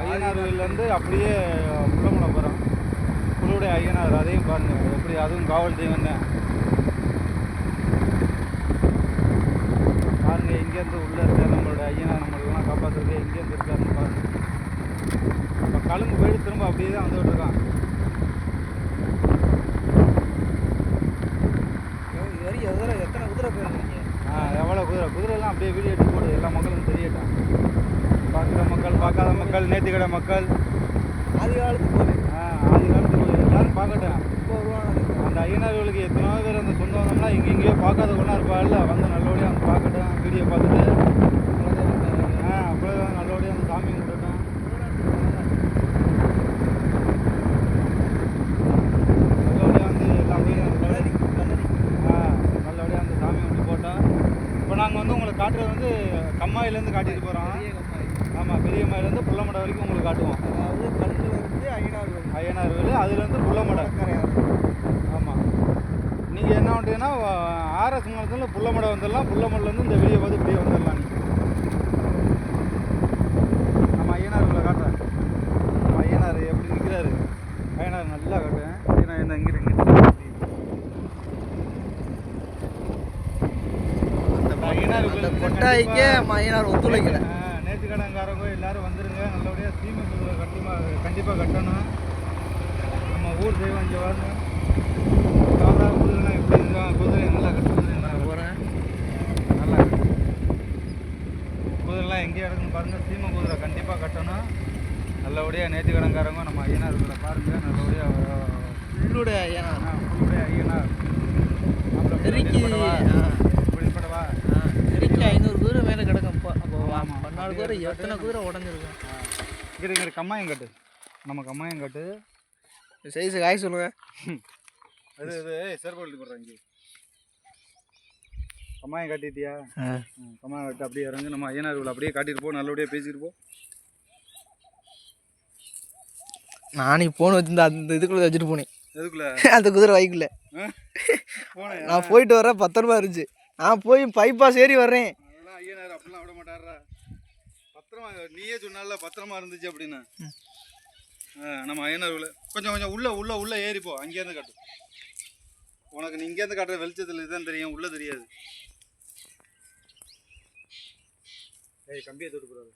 ஐயனார் கோயிலேருந்து அப்படியே புள்ளமுனை போகிறோம் புள்ளுடைய ஐயனார் அதையும் பாருங்கள் எப்படி அதுவும் காவல் தெய்வம் தான் பாருங்க எங்கேருந்து உள்ளே இருக்கார் நம்மளோட ஐயனார் நம்மளெல்லாம் காப்பாற்றுறது எங்கேருந்து இருக்காருன்னு பாருங்க. இப்போ கழுங்கு போயிட்டு திரும்ப அப்படியே தான் வந்துகிட்டு இருக்கான். எத்தனை குதிரை போயிருக்கீங்க ஆ எவ்வளோ குதிரை? குதிரைலாம் அப்படியே வீடியோ எடுத்து போடு எல்லா மக்களுக்கும் மக்கள் பார்க்காத மக்கள் நேர்த்திக்கடை மக்கள். ஆதி காலத்து ஆ ஆதி காலத்து எல்லாரும் பார்க்கட்டும். இப்போ வருவாங்க அந்த ஐயனார்களுக்கு எத்தனையோ பேர் அந்த சொந்த வந்தோம்னா இங்கே எங்கேயோ பார்க்காத ஒன்றா இருப்பாள்ல. வந்து நல்லபடியாக வந்து பார்க்கட்டும் வீடியோ பார்த்துட்டு. ஆ அப்படியே நல்லபடியாக அந்த சாமி கும்பிடட்டும். நல்லபடியாக வந்து எல்லாம் போய் நல்லபடியாக ஆ நல்லபடியாக அந்த சாமி கும்பிட்டு போட்டோம். இப்போ நாங்கள் வந்து உங்களுக்கு காட்டுறது வந்து கம்மாயிலேருந்து காட்டிட்டு போகிறோம் ஆமாம் பெரிய மயிலேருந்து புள்ளமடை வரைக்கும் உங்களுக்கு காட்டுவோம். அதாவது கல்லுல இருந்து ஐநாறு வரைக்கும். ஐயனார் வேலு அதுலேருந்து புள்ளமடை ஆமாம் நீங்கள் என்ன பண்ணுறீங்கன்னா ஆர்எஸ் மலத்தில் புள்ளமடை வந்துடலாம் புள்ளமடலேருந்து இந்த வெளியே பார்த்து இப்படியே வந்துடலாம் நீங்கள் நம்ம ஐயனார் உள்ள காட்டுறேன். நம்ம ஐயனார் எப்படி நிற்கிறாரு ஐயனார் நல்லா காட்டுறேன் ஐயனார் என்ன இங்கே இருக்கு? ஐயனார் கொட்டாய்க்கே ஐநாறு ஒத்துழைக்கல நேற்றுக்கடங்காரங்க எல்லாரும் வந்துருங்க நல்லபடியாக சீமை குதிரை கண்டிப்பாக கட்டணும். நம்ம ஊர் தெய்வம் இங்கே வரணும். சாதா குதிரைலாம் எப்படி இருக்கான் குதிரை நல்லா கட்டு குதிரை நல்லா போகிறேன் நல்லா கட்டு. குதிரைலாம் எங்கே இடக்குன்னு பாருங்கள் சீமை குதிரை கண்டிப்பாக கட்டணும். நல்லபடியாக நேற்றுக்கடங்காரங்க நம்ம ஐயனார் இருக்கிற பாருங்கள் நல்லபடியாக உள்ளுடைய ஐயனார். உங்களுடைய ஐயனார். இப்படிப்பட்டவா? நெருக்கி ஐநூறு குதிரை மேலே கிடக்கும். அப்போ ஆமா. பன்னாறு குதிரை எத்தனை குதிரை உடஞ்சிருக்கும்? இங்கிட்டு இங்கிட்டு கம்மாயம் கட்டு. நம்ம கம்மாயம் கட்டு. சைஸ் காய் சொல்லுங்க. அது எழுதி போடுறேன் இங்கே. கம்மாயம் கட்டிட்டியா? கம்மாயம் கட்டு அப்படியே இறங்கு. நம்ம ஐயனார் உள்ள அப்படியே காட்டிட்டு போ நல்லபடியாக பேசிட்டு போ. நானே போன் வச்சிருந்தா அந்த இதுக்குள்ள வச்சுட்டு போனேன். எதுக்குள்ள? அந்த குதிரை வைக்கல போனேன். நான் போயிட்டு வரேன் பத்திரமா இருந்துச்சு. நான் போய் பைபாஸ் ஏறி வர்றேன். ஐயனார் அப்படிலாம் விட மாட்டாரா பத்திரமா நீயே சொன்னால பத்திரமா இருந்துச்சு அப்படின்னு. நம்ம ஐயனார் உள்ள கொஞ்சம் கொஞ்சம் உள்ளே உள்ளே உள்ளே ஏறிப்போ அங்கேருந்து காட்டு. உனக்கு நீ இங்கேருந்து காட்டுற வெளிச்சத்தில் இதுதான் தெரியும். உள்ளே தெரியாது. ஏய் கம்பியை தொட்டு போடாது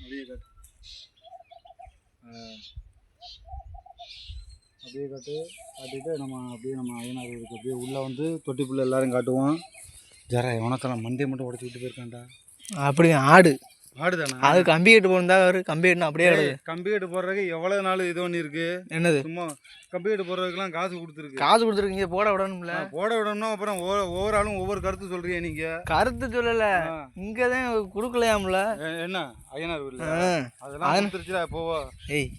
அப்படியே காட்டு. அப்படியே காட்டு. காட்டிட்டு நம்ம அப்படியே நம்ம ஐயனார் இருக்கு அப்படியே உள்ளே வந்து தொட்டி புள்ள எல்லாரும் காட்டுவோம். ஜரா உனக்கெல்லாம் மண்டே மட்டும் உடச்சிக்கிட்டு விட்டு போயிருக்கான்டா. அப்படி ஆடு? ஆடுதானா அது கம்பி கட்டு போனதா ஒரு கம்பி கட்டுனா அப்படியே கிடக்கு. கம்பி கட்டு போடுறதுக்கு எவ்வளவு நாள் இது பண்ணி இருக்கு என்னது? சும்மா கம்பி கட்டு போடுறதுக்குலாம் காசு கொடுத்துருக்கு. காசு கொடுத்துருக்கீங்க போட விடணும்ல. போட விடணும் அப்புறம் ஒவ்வொரு ஆளும் ஒவ்வொரு கருத்து சொல்றீங்க நீங்க? கருத்து சொல்லல. இங்க தான் கொடுக்கலையாம்ல. என்ன? ஐயனார். அதெல்லாம் கொடுத்துருச்சுடா போவோ. ஏய்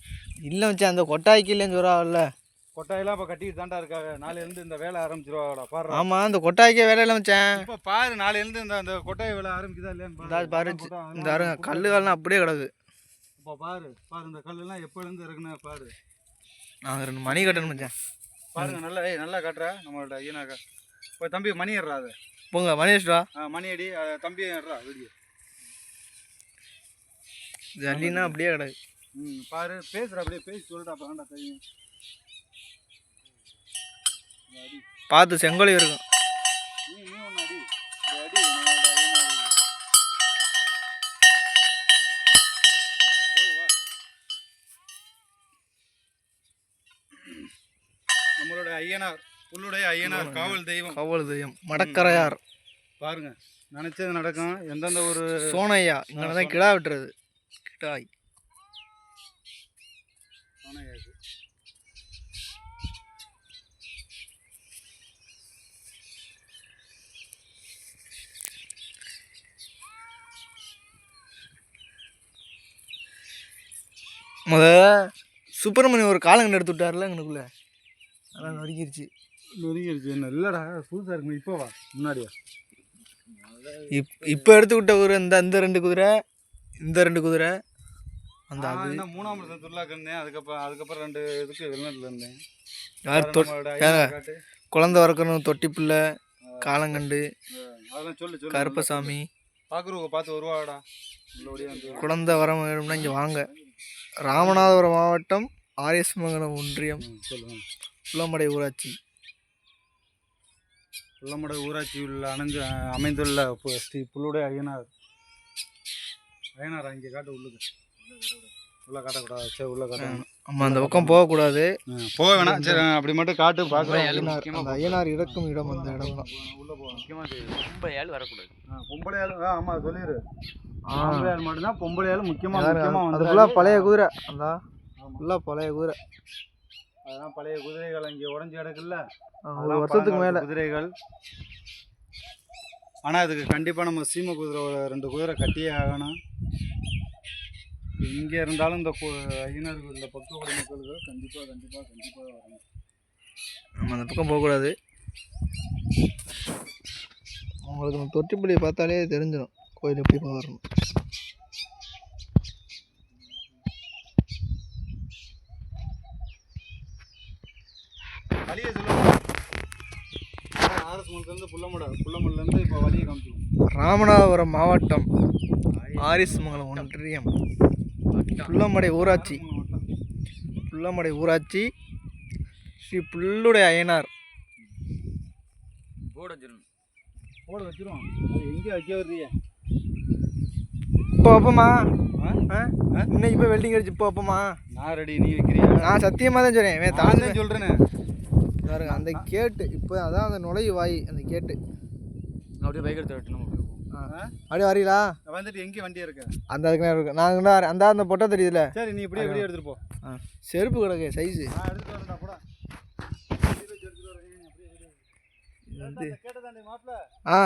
இல்லை மச்சான் அந்த கொட்டாய்க்கு இல்லைன்னு சொல்றாங்கல்ல. கொட்டாயெல்லாம் இப்ப கட்டிட்டு தாண்டா இருக்காங்க. நாளையில இருந்து இந்த வேலை ஆரம்பிச்சிருவாடா பாரு ஆமா அந்த கொட்டாய்க்கே வேலை மச்சான். இப்ப பாரு நாளையில இருந்து இந்த அந்த கொட்டாய வேலை ஆரம்பிக்குதா இல்லையான்னு இந்த பாரு இந்த அருங்க கல்லு கால்லாம் அப்படியே கிடக்கு. இப்போ பாரு பாரு இந்த கல்லெல்லாம் எப்போ இருந்து இருக்குன்னு பாரு. நாங்கள் ரெண்டு மணி கட்டணும் மச்சான். பாருங்க நல்லா ஏய் நல்லா காட்டுற. நம்மளோட ஐயனாக்கா. இப்போ தம்பி மணி ஏறா அது. போங்க மணி வச்சுட்டா ஆ, மணி அடி தம்பி ஏறா வீடியோ ஜல்லினா அப்படியே கிடக்கு. ம் பாரு பேசுற அப்படியே பேசி சொல்லிட்டு அப்புறம் வேண்டாம் தெரியும் பார்த்து செங்கோலி இருக்கும். நம்மளோட ஐயனார் உள்ளுடைய ஐயனார் காவல் தெய்வம். கவல் தெரியும் மடக்கரையார். பாருங்க நினைச்சது நடக்கும். எந்தெந்த ஒரு சோனையா இங்கே தான் கிடா விட்டுறது. கிடாய். முத சுப்பிரமணியம் ஒரு காலங்கண்டு எடுத்து விட்டார்ல எங்களுக்குள்ள அதான் நொறுக்கிருச்சு. நொறுங்கிருச்சு என்ன இல்லடா புதுசா இருக்குமா இப்போ வா முன்னாடியா. இப் இப்போ எடுத்து விட்ட குதிரை இந்த இந்த ரெண்டு குதிரை இந்த ரெண்டு குதிரை அந்த அது. மூணாம் இடத்துல இருந்தேன் அதுக்கப்புறம் அதுக்கப்புறம் ரெண்டு இதுக்கு வெளிநாட்டுல இருந்தேன். யார் பாரு தொ நம்மளோட ஏங்க. ஐயனார் காட்டு? குழந்த வறக்கணும் தொட்டி பிள்ளை காலங்கண்டு அஹ் அதெல்லாம் சொல்லு சொல்லு கருப்பசாமி. பார்க்குறவங்க பார்த்து வருவாடா. குழந்தை வரம் வேணும்னா இங்கே வாங்க. ராமநாதபுரம் மாவட்டம் ஆர்எஸ் மங்கலம் ஒன்றியம் புள்ளமடை ஊராட்சி. புள்ளமட ஊராட்சியில் அணைஞ்சு அமைந்துள்ள பு- ஸ்ரீ புல்லுடைய ஐயனார் ஐயனார் அங்கே காட்டு உள்ளுக்கு. உள்ள காட்டக்கூடாது சரி உள்ள காட்டணும். நம்ம அந்த பக்கம் போகக்கூடாது. போக வேணாம். சரி அப்படி மட்டும் காட்டு பார்க்கலாம் ஐயனார் அந்த ஐயனார் இறக்கும் இடம் அந்த இடம் தான் உள்ள போகணும் முக்கியமாக ரொம்ப ஏழு வரக்கூடாது. பொம்பளை ஆளு ஆ ஆமாம் சொல்லிடு ஆ. ஆம்பளை ஆள் மட்டும்தான் பொம்பளை ஆளு முக்கியமாக? முக்கியமாக வந்து ஃபுல்லாக பழைய குதிரை. அந்த ஃபுல்லாக பழைய குதிரை. அதான் பழைய குதிரைகள் அங்கே உடஞ்சி கிடக்குல்ல. ஒரு அதெல்லாம் வருஷத்துக்கு மேலே. குதிரைகள். ஆனால் அதுக்கு கண்டிப்பாக நம்ம சீம குதிரை ரெண்டு குதிரை கட்டியே ஆகணும். எங்கே இருந்தாலும் இந்த ஐயனார்கள் இந்த பக்கோட மக்களுக்கு கண்டிப்பாக கண்டிப்பாக கண்டிப்பாக வரணும். நம்ம அந்த பக்கம் போகக்கூடாது. உங்களுக்கு இந்த தொட்டிப்புள்ளியை பார்த்தாலே தெரிஞ்சிடும் கோயில் எப்படி வரணும் வழியை காமிச்சிடுவோம் ராமநாதபுரம் மாவட்டம் ஆரிஸ் மங்கலம் ஒன்றியம். புள்ளமடை ஊராட்சி. புள்ளமடை ஊராட்சி ஸ்ரீ புல்லுடைய அய்யனார். போர்டு வச்சிடணும் போட வச்சிருவோம். எங்கே வைக்க வர்றீங்க இப்போ வைப்போமா? இன்னைக்கு போய் வெல்டிங் அடிச்சு இப்போ வைப்போமா நான் ரெடி நீ வைக்கிறியா? நான் சத்தியமாக தான் நான் தாழ்ந்து தான் சொல்கிறேனே பாருங்க அந்த கேட்டு இப்போ அதான் அந்த நுழைவு வாய் அந்த கேட்டு. அப்படியே பைக் எடுத்து வெட்டணும். அப்படியே வரீங்களா? வந்துட்டு எங்கே வண்டி இருக்க? அந்த அதுக்கு நேரம் இருக்கு. நாங்கள் தான் அந்த அந்த பொட்டை தெரியுதுல. சரி நீ இப்படியே இப்படியே எடுத்துட்டு போ. ஆ. செருப்பு கிடக்கு சைஸு நான் எடுத்துட்டு வரேன்டா போடா. வந்து ஆ.